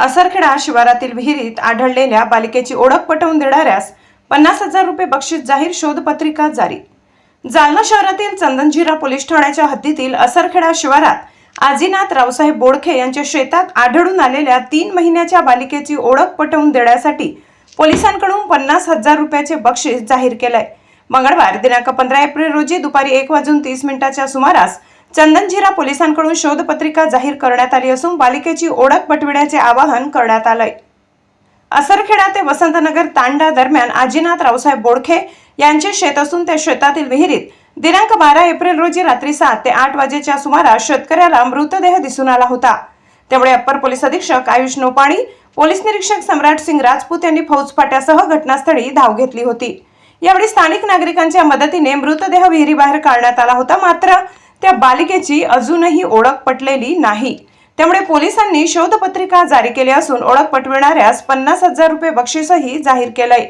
असरखेडा शिवारातील विहिरीत आढळलेल्या बालिकेची ओळख पटवून देणाऱ्यास पन्नास हजार रुपये बक्षीस जाहीर शोधपत्रिका जारी. जालना शहरातील चंदनजिरा पोलीस ठाण्याच्या हद्दीतील असरखेडा शिवारात आजीनाथ रावसाहेब बोडखे यांच्या शेतात आढळून आलेल्या तीन महिन्याच्या बालिकेची ओळख पटवून देण्यासाठी पोलिसांकडून पन्नास हजार रुपयाचे बक्षीस जाहीर केलंय. मंगळवार दिनांक पंधरा एप्रिल रोजी दुपारी एक वाजून तीस मिनिटाच्या सुमारास चंदनझिरा पोलिसांकडून शोधपत्रिका जाहीर करण्यात आली असून बालिकेची ओळख पटविण्याचे आवाहन करण्यात आलंय. असरखेडा ते वसंतनगर तांडा दरम्यान आजीनाथ रावसाहेब बोडखे यांचे शेत असून त्या शेतातील विहिरीत दिनांक बारा एप्रिल रोजी रात्री सात ते आठ वाजेच्या सुमारास शेतकऱ्याला मृतदेह दिसून आला होता. त्यामुळे अप्पर पोलीस अधीक्षक आयुष नोपाणी पोलीस निरीक्षक सम्राट सिंग राजपूत यांनी फौजफाट्यासह घटनास्थळी धाव घेतली होती. यावेळी स्थानिक नागरिकांच्या मदतीने मृतदेह विहिरीबाहेर काढण्यात आला होता. मात्र त्या बालिकेची अजूनही ओळख पटलेली नाही. त्यामुळे पोलिसांनी शोधपत्रिका जारी केली असून ओळख पटविणाऱ्यास पन्नास हजार रुपये बक्षीसही जाहीर केलंय.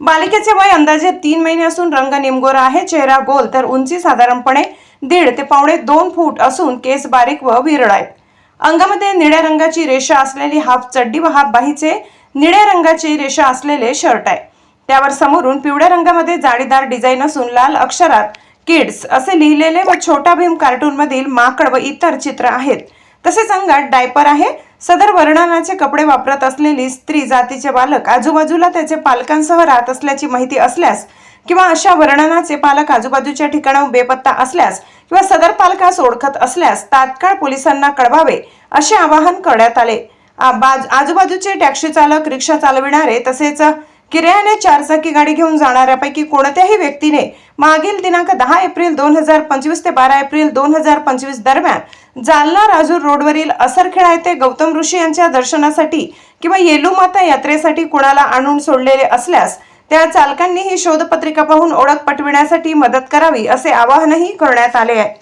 बालिकेचे वय अंदाजे तीन महिने असून रंग निमगोरा आहे चेहरा गोल तर उंची साधारणपणे दीड ते पावणे दोन फूट असून केस बारीक व विरळ आहेत. अंगामध्ये निळ्या रंगाची रेषा असलेली हाफ चड्डी व हाफ बाहीचे निळ्या रंगाची रेषा असलेले शर्ट आहे. त्यावर समोरून पिवळ्या रंगामध्ये जाळीदार डिझाईन असून लाल अक्षरात किड्स असे लिहिलेले व छोटा भीम कार्टून मधील माकड व इतर चित्र आहेत. तसेच अंगात डायपर आहे. सदर वर्णनाचे कपडे वापरत असलेली स्त्री जातीचे बालक आजूबाजूला त्याचे पालकांसह राहत असल्याची माहिती असल्यास किंवा अशा वर्णनाचे पालक आजूबाजूच्या ठिकाणाहून बेपत्ता असल्यास किंवा सदर पालकास ओळखत असल्यास तात्काळ पोलिसांना कळवावे असे आवाहन करण्यात आले. आजूबाजूचे टॅक्सी चालक रिक्षा चालविणारे तसेच किरायाने चारचाकी गाडी घेऊन जाणाऱ्यापैकी कोणत्याही व्यक्तीने मागील दिनांक दहा एप्रिल दोन हजार पंचवीस ते बारा एप्रिल दोन हजार पंचवीस दरम्यान जालना राजूर रोडवरील असरखेडा येथे गौतम ऋषी यांच्या दर्शनासाठी किंवा येलूमाता यात्रेसाठी कुणाला आणून सोडलेले असल्यास त्या चालकांनी ही शोधपत्रिका पाहून ओळख पटविण्यासाठी मदत करावी असे आवाहनही करण्यात आले आहे.